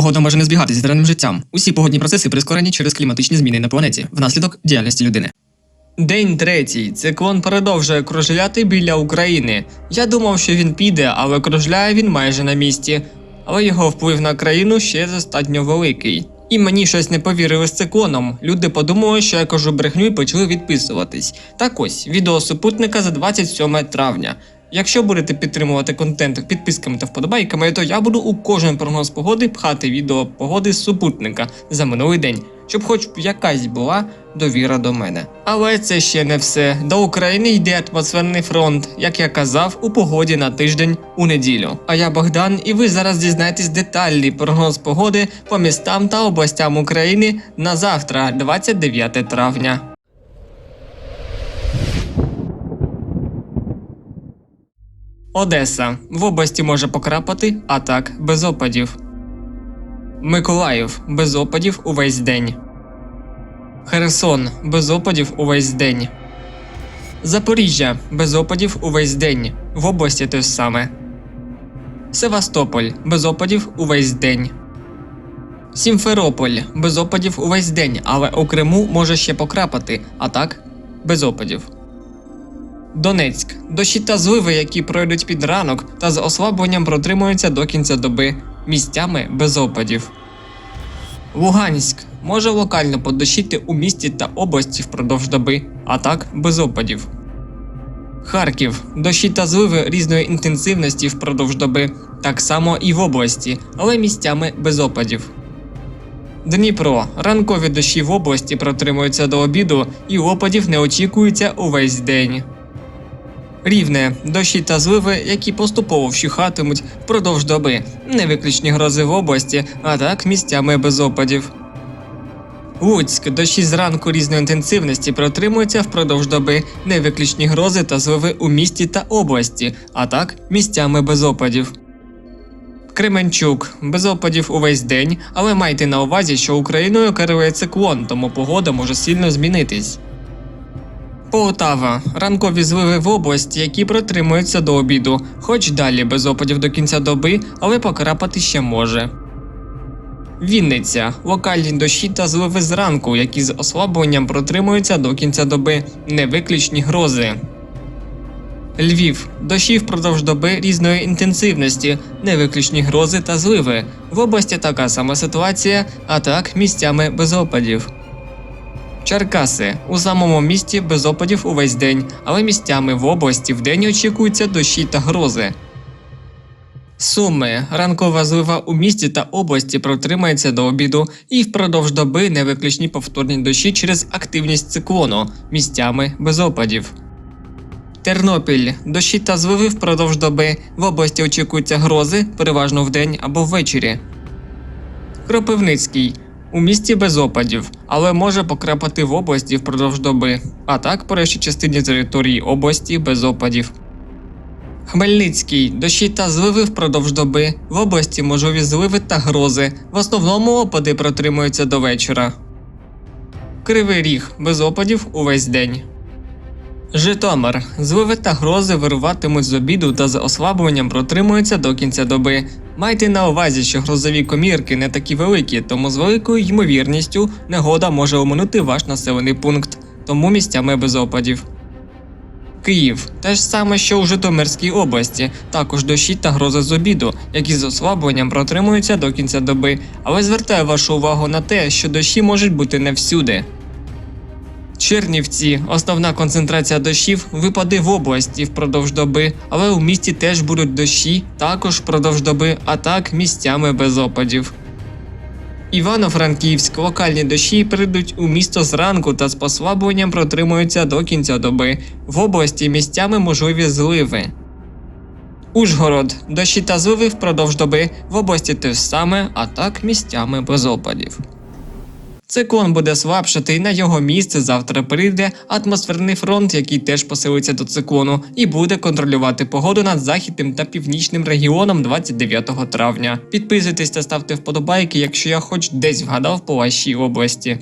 Погода може не збігатися з реальним життям. Усі погодні процеси прискорені через кліматичні зміни на планеті внаслідок діяльності людини. День третій. Циклон продовжує кружляти біля України. Я думав, що він піде, але кружляє він майже на місці. Але його вплив на країну ще достатньо великий. І мені щось не повірили з циклоном. Люди подумали, що я кажу брехню і почали відписуватись. Так ось, відео супутника за 27 травня. Якщо будете підтримувати контент підписками та вподобайками, то я буду у кожен прогноз погоди пхати відео погоди з супутника за минулий день, щоб хоч якась була довіра до мене. Але це ще не все. До України йде атмосферний фронт, як я казав, у погоді на тиждень у неділю. А я Богдан, і ви зараз дізнаєтесь детальний прогноз погоди по містам та областям України на завтра, 29 травня. Одеса. В області може покрапати, а так без опадів. Миколаїв без опадів увесь день. Херсон без опадів увесь день. Запоріжжя без опадів увесь день. В області те ж саме. Севастополь без опадів увесь день. Сімферополь без опадів увесь день, але у Криму може ще покрапати, а так без опадів. Донецьк. Дощі та зливи, які пройдуть під ранок та з ослабленням протримуються до кінця доби, місцями без опадів. Луганськ може локально подощити у місті та області впродовж доби, а так без опадів. Харків дощі та зливи різної інтенсивності впродовж доби, так само і в області, але місцями без опадів. Дніпро ранкові дощі в області протримуються до обіду і опадів не очікується увесь день. Рівне дощі та зливи, які поступово вщухатимуть впродовж доби, невиключні грози в області, а так місцями без опадів. Луцьк дощі зранку різної інтенсивності протримуються впродовж доби, невиключні грози та зливи у місті та області, а так місцями без опадів. Кременчук без опадів увесь день, але майте на увазі, що Україною керує циклон, тому погода може сильно змінитись. Полтава ранкові зливи в області, які протримуються до обіду, хоч далі без опадів до кінця доби, але покрапати ще може. Вінниця локальні дощі та зливи зранку, які з ослабленням протримуються до кінця доби, невиключні грози. Львів дощі впродовж доби різної інтенсивності, невиключні грози та зливи. В області така сама ситуація, а так місцями без опадів. Черкаси. У самому місті без опадів увесь день, але місцями в області вдень очікуються дощі та грози. Суми. Ранкова злива у місті та області протримається до обіду. І впродовж доби невиключні повторні дощі через активність циклону, місцями без опадів. Тернопіль. Дощі та зливи впродовж доби. В області очікуються грози, переважно вдень або ввечері. Кропивницький у місті без опадів, але може покрапати в області впродовж доби, а так по решті частині території області без опадів. Хмельницький дощі та зливи впродовж доби. В області можливі зливи та грози. В основному опади протримуються до вечора. Кривий ріг без опадів увесь день. Житомир. Зливи та грози вируватимуть з обіду та з ослабленням протримуються до кінця доби. Майте на увазі, що грозові комірки не такі великі, тому з великою ймовірністю негода може оминути ваш населений пункт, тому місцями без опадів. Київ те ж саме, що у Житомирській області, також дощі та грози з обіду, які з ослабленням протримуються до кінця доби, але звертаю вашу увагу на те, що дощі можуть бути не всюди. Чернівці основна концентрація дощів випаде в області впродовж доби, але у місті теж будуть дощі, також впродовж доби, а так місцями без опадів. Івано-Франківськ локальні дощі прийдуть у місто зранку та з послабленням протримуються до кінця доби. В області місцями можливі зливи. Ужгород дощі та зливи впродовж доби. В області те ж саме, а так місцями без опадів. Циклон буде слабшати, і на його місце завтра прийде атмосферний фронт, який теж посилиться до циклону, і буде контролювати погоду над західним та північним регіоном 29 травня. Підписуйтесь та ставте вподобайки, якщо я хоч десь вгадав по вашій області.